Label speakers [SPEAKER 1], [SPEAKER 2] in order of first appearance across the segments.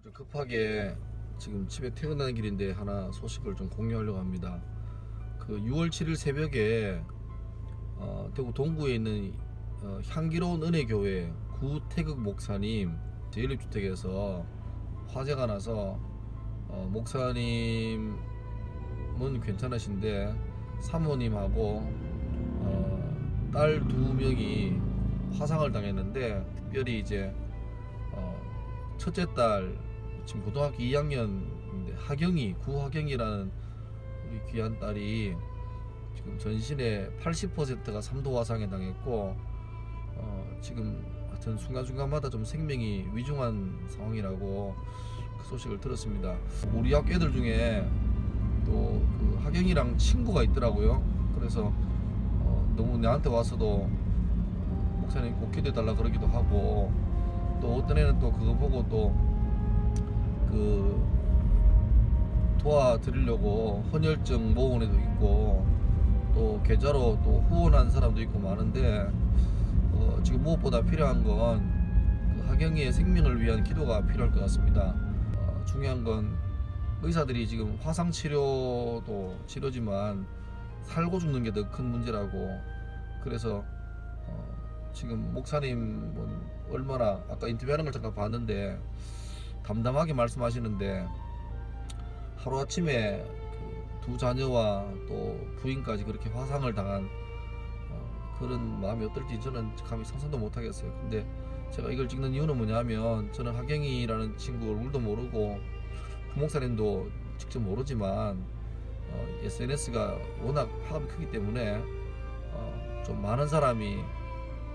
[SPEAKER 1] 오늘 좀 급하게 지금 집에 퇴근하는 길인데 하나 소식을 좀 공유하려고 합니다. 그 6월 7일 새벽에 어, 대구 동구에 있는 어, 향기로운 은혜교회 구태극 목사님 제1입주택에서 화재가 나서 어, 목사님은 괜찮으신데 사모님하고 어, 딸 두 명이 화상을 당했는데 특별히 이제 어, 첫째 딸 지금 고등학교 2학년인데 하경이 구하경이라는 우리 귀한 딸이 지금 전신의 80%가 3도 화상에 당했고 어, 지금 하여튼 순간순간마다 좀 생명이 위중한 상황이라고 그 소식을 들었습니다. 우리 학 애들 중에 또 그 하경이랑 친구가 있더라고요. 그래서 어, 너무 나한테 와서도 목사님 꼭 기도해 달라 그러기도 하고 또 어떤 애는 또 그거 보고 또 그 도와드리려고 헌혈증 모은 애도 있고 또 계좌로 또 후원한 사람도 있고 많은데 어, 지금 무엇보다 필요한 건 그 하경이의 생명을 위한 기도가 필요할 것 같습니다. 어, 중요한 건 의사들이 지금 화상 치료도 치료지만 살고 죽는 게 더 큰 문제라고 그래서 어, 지금 목사님은 얼마나 아까 인터뷰하는 걸 잠깐 봤는데 담담하게 말씀하시는데 하루 아침에 그 두 자녀와 또 부인까지 그렇게 화상을 당한 어, 그런 마음이 어떨지 저는 감히 상상도 못 하겠어요. 근데 제가 이걸 찍는 이유는 뭐냐면 저는 하경이라는 친구 얼굴도 모르고 그 목사님도 직접 모르지만 어, SNS가 워낙 파급이 크기 때문에 어, 좀 많은 사람이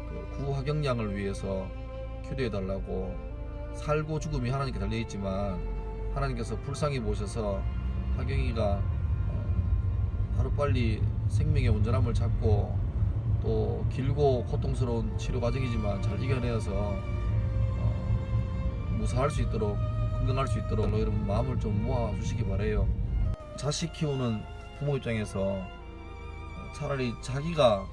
[SPEAKER 1] 그 구하경량을 위해서 기도해 달라고 살고 죽음이 하나님께 달려 있지만 하나님께서 불쌍히 보셔서 하경이가 어, 하루 빨리 생명의 온전함을 찾고 또 길고 고통스러운 치료 과정이지만 잘 이겨내어서 어, 무사할 수 있도록 건강할 수 있도록 여러분 마음을 좀 모아 주시기 바래요. 자식 키우는 부모 입장에서 차라리 자기가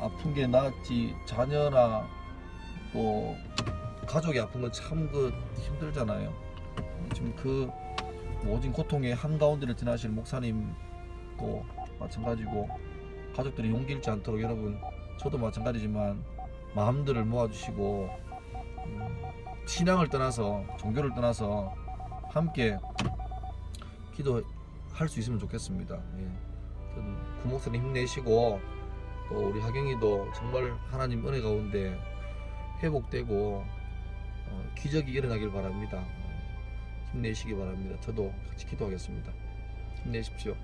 [SPEAKER 1] 아픈 게 낫지 자녀나 또 가족이 아픈 건 참 그 힘들잖아요. 지금 그 모진 고통의 한가운데를 지나실 목사님도 마찬가지고 가족들이 용기 잃지 않도록 여러분 저도 마찬가지지만 마음들을 모아주시고 음, 신앙을 떠나서 종교를 떠나서 함께 기도할 수 있으면 좋겠습니다. 예. 구목사님 힘내시고 또 우리 하경이도 정말 하나님 은혜 가운데 회복되고 어, 기적이 일어나길 바랍니다. 어, 힘내시기 바랍니다. 저도 같이 기도하겠습니다. 힘내십시오.